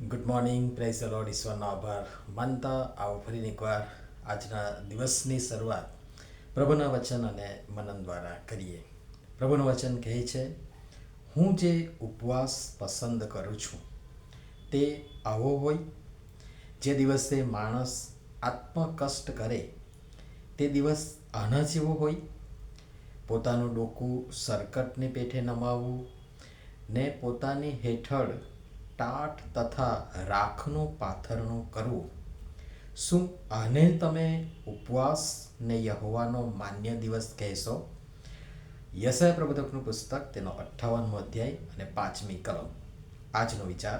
Good morning praise lord ઈશ્વરનો આભાર માનતા આવો ફરી એકવાર આજના દિવસની શરૂઆત પ્રભુના વચન અને મનન દ્વારા કરીએ પ્રભુનું વચન કહે છે હું જે ઉપવાસ પસંદ કરું છું તે આવો હોય જે દિવસે માણસ આત્મકષ્ટ કરે તે દિવસ આના જેવો હોય પોતાનું ડોકું સરકટને પેઠે નમાવવું ને પોતાની હેઠળ ટાટ તથા રાખનું પાથરણું કરવું. શું આને તમે ઉપવાસ ને યહોવાનો માન્ય દિવસ કહેશો? યશય પ્રબોધકનું પુસ્તક, તેનો અઠ્ઠાવનમો અધ્યાય અને પાંચમી કલમ. આજનો વિચાર,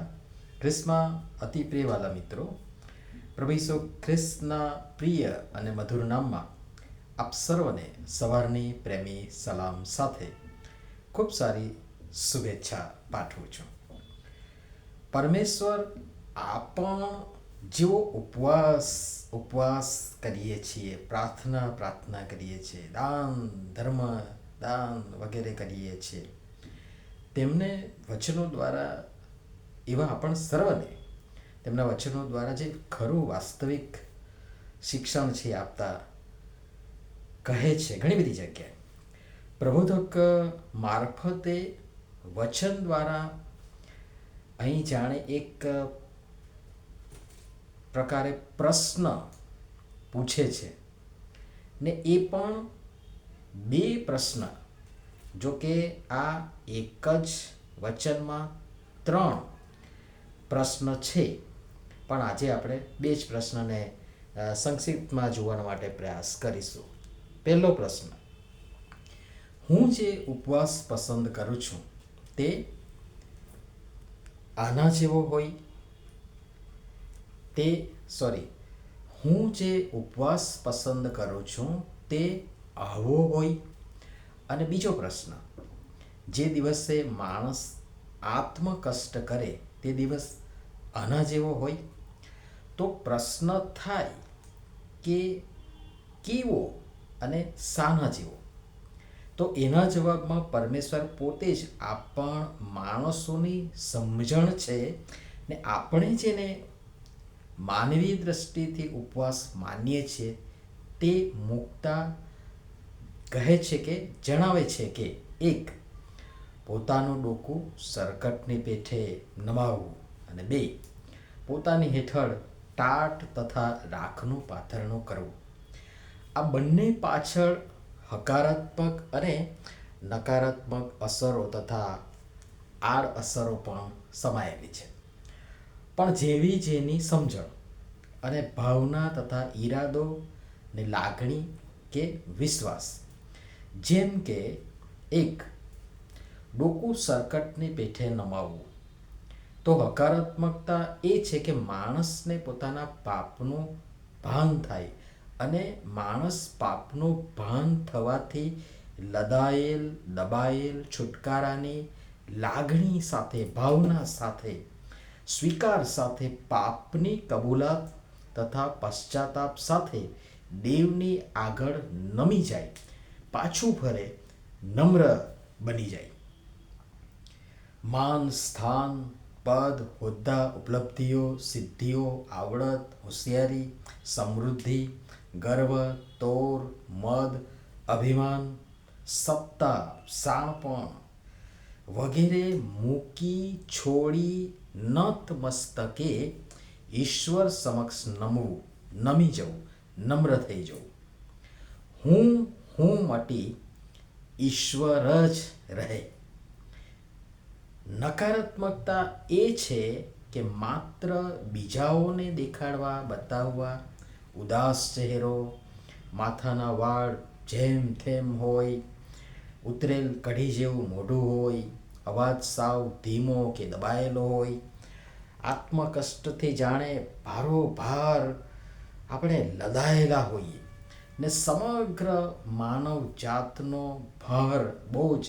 ખ્રિસ્તમાં અતિ પ્રિયવાલા મિત્રો, પ્રભુ ખ્રિસ્તના પ્રિય અને મધુર નામમાં આપ સર્વને સવારની પ્રેમી સલામ સાથે ખૂબ સારી શુભેચ્છા પાઠવું છું. પરમેશ્વર આપણ જેવો ઉપવાસ ઉપવાસ કરીએ છીએ, પ્રાર્થના પ્રાર્થના કરીએ છીએ, દાન, ધર્મ, દાન વગેરે કરીએ છીએ. તેમને વચનો દ્વારા એવા આપણ સર્વને તેમના વચનો દ્વારા જે ખરું વાસ્તવિક શિક્ષણ છે આપતા કહે છે ઘણી બધી જગ્યાએ. પ્રબોધક મારફતે વચન દ્વારા અહીં જાણે એક પ્રકારે પ્રશ્ન પૂછે છે. ને એ પણ બે પ્રશ્ન. જો કે આ એક જ વચનમાં ત્રણ પ્રશ્ન છે. પણ આજે આપણે બે જ પ્રશ્નને સંક્ષિપ્તમાં જોવા માટે પ્રયાસ કરીશું. પહેલો પ્રશ્ન. હું જે ઉપવાસ પસંદ કરું છું તે આના જેવો હોય? તે સોરી હું જે ઉપવાસ પસંદ કરું છું તે આવો હોય? અને બીજો પ્રશ્ન, જે દિવસે માણસ આત્મકષ્ટ કરે તે દિવસ આના જેવો હોય? તો પ્રશ્ન થાય કે કેવો અને સાના જેવો તો એના જવાબમાં પરમેશ્વર પોતે જ આપણ માણસોની સમજણ છે ને આપણે જેને માનવી દ્રષ્ટિથી ઉપવાસ માનીએ છીએ, તે મુક્તા કહે છે કે, જણાવે છે કે, એક, પોતાનું ડોકું સરકટની પેઠે નમાવવું અને બે, પોતાની હેઠળ ટાટ તથા રાખનું પાથરણું કરવું. આ બંને પાછળ હકારાત્મક અને નકારાત્મક અસરો તથા આડ અસરો પણ સમાયેલી છે. પણ જેવી જેની સમજણ અને ભાવના તથા ઈરાદો ને લાગણી કે વિશ્વાસ, જેમ કે એક, ડોકું સરકટને પેઠે નમાવવું, તો હકારાત્મકતા એ છે કે માણસને પોતાના પાપનું ભાન થાય અને માણસ પાપનું ભાન થવાથી લદાયેલ, દબાયેલ, છુટકારાની લાગણી સાથે, ભાવના સાથે, સ્વીકાર સાથે પાપની કબૂલાત તથા પશ્ચાતાપ સાથે દેવની આગળ નમી જાય, પાછું ફરે, નમ્ર બની જાય. માન, સ્થાન, પદ, હોદ્દા, ઉપલબ્ધિઓ, સિદ્ધિઓ, આવડત, હોશિયારી, સમૃદ્ધિ ગર્વ તોર મદ અભિમાન સત્તા સાણપણ વગેરે મૂકી છોડી નત મસ્તકે ઈશ્વર સમક્ષ નમવું નમી જવું નમ્ર થઈ જવું હું હું મટી ઈશ્વર જ રહે નકારાત્મકતા એ છે કે માત્ર બીજાઓને દેખાડવા બતાવવા ઉદાસ ચહેરો, માથાના વાળ જેમ તેમ હોય, ઉતરેલ કઢી જેવું મોઢું હોય, અવાજ સાવ ધીમો કે દબાયેલો હોય. આત્મકષ્ટથી જાણે ભારોભાર આપણે લદાયેલા હોઈએ ને સમગ્ર માનવ જાતનો ભાર બહુ જ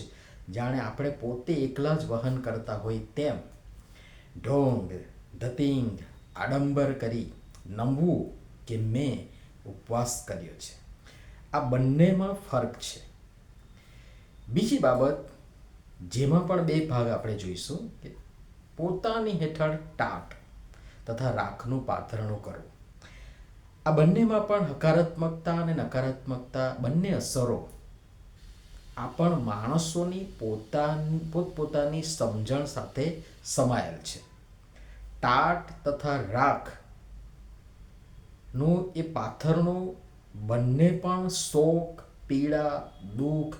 જાણે આપણે પોતે એકલા જ વહન કરતા હોય તેમ. ઢોંગ, ધતિંગ, આડંબર કરી નમવું કે મેં ઉપવાસ કર્યો છે. આ બંનેમાં ફરક છે. બીજી બાબત, જેમાં પણ બે ભાગ આપણે જોઈશું, કે પોતાની હેઠળ ટાટ તથા રાખનું પાથરણું કરવું. આ બંનેમાં પણ હકારાત્મકતા અને નકારાત્મકતા બંને અસરો આ પણ માણસોની પોતાની, પોતપોતાની સમજણ સાથે સમાયેલ છે. ટાટ તથા રાખ નું એ પાથરનું બંને પણ શોક, પીડા, દુઃખ,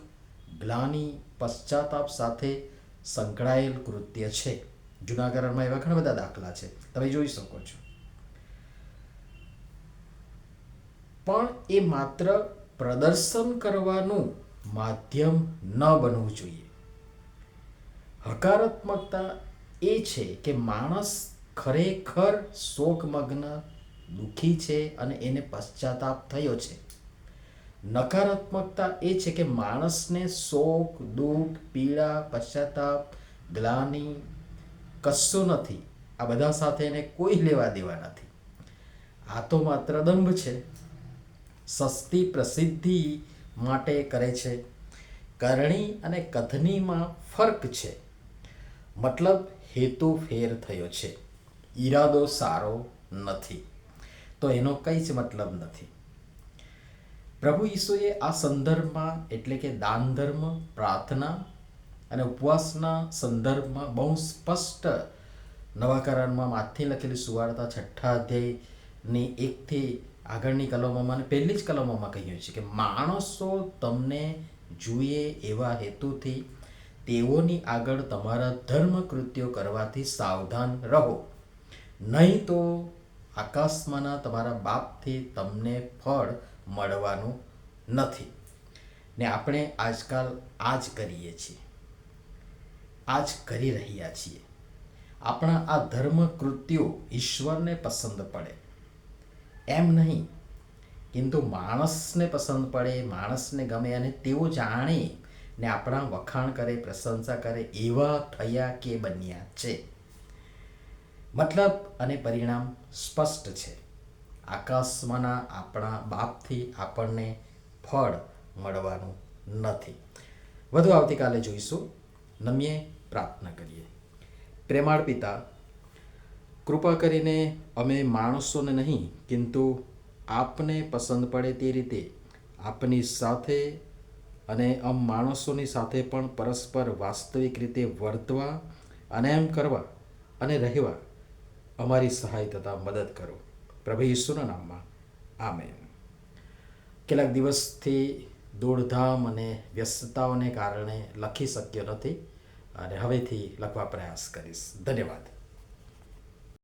ગ્લાની પશ્ચાતાપ સાથે સંકળાયેલ કૃત્ય છે. જૂનાગરણમાં એવા ઘણા બધા દાખલા છે. તમે જોઈ શકો છો. પણ એ માત્ર પ્રદર્શન કરવાનું માધ્યમ ન બનવું જોઈએ. હકારાત્મકતા એ છે કે માણસ ખરેખર શોકમગ્ન દુઃખી છે અને એને પશ્ચાતાપ થયો છે. નકારાત્મકતા એ છે કે માણસને શોક, દુઃખ, પીડા, પશ્ચાતાપ, ગ્લાની કશું નથી. આ બધા સાથે એને કોઈ લેવા દેવા નથી. આ તો માત્ર દંભ છે. સસ્તી પ્રસિદ્ધિ માટે કરે છે. કરણી અને કથનીમાં ફર્ક છે. મતલબ હેતુ ફેર થયો છે. ઈરાદો સારો નથી. તો એનો કંઈ જ મતલબ નથી. પ્રભુ ઈસુએ આ સંદર્ભમાં, એટલે કે દાન ધર્મ, પ્રાર્થના અને ઉપવાસના સંદર્ભમાં બહુ સ્પષ્ટ નવા માથે લખેલી સુવાર્તા છઠ્ઠા અધ્યાયની એકથી આગળની કલમોમાં અને પહેલી જ કલમોમાં કહ્યું છે કે માણસો તમને જુએ એવા હેતુથી તેઓની આગળ તમારા ધર્મ કૃત્યો કરવાથી સાવધાન રહો. નહીં તો આકાશમાંના તમારા બાપથી તમને ફળ મળવાનું નથી. ને આપણે આજકાલ આ જ કરીએ છીએ. આ જ કરી રહ્યા છીએ. આપણા આ ધર્મ કૃત્યો ઈશ્વરને પસંદ પડે. એમ નહીં, કિંતુ માણસને પસંદ પડે, માણસને ગમે અને તેઓ જાણે ને આપણા વખાણ કરે, પ્રશંસા કરે એવા થયા કે બન્યા છે. મતલબ અને પરિણામ સ્પષ્ટ છે. આકાશમાંના આપણા બાપથી આપણને ફળ મળવાનું નથી. વધુ આવતીકાલે જોઈશું. નમીએ પ્રાર્થના કરીએ. પ્રેમાળ પિતા, કૃપા કરીને અમે માણસોને નહીં, કિંતુ આપને પસંદ પડે તે રીતે આપની સાથે અને આમ માણસોની સાથે પણ પરસ્પર વાસ્તવિક રીતે વર્તવા અને એમ કરવા અને રહેવા અમારી સહાય તથા મદદ કરો. પ્રભુ ઈસુના નામમાં. આમેન. કેટલાક દિવસથી દોડધામ અને વ્યસ્તતાઓને કારણે લખી શક્યો નથી અને હવેથી લખવા પ્રયાસ કરીશ. ધન્યવાદ.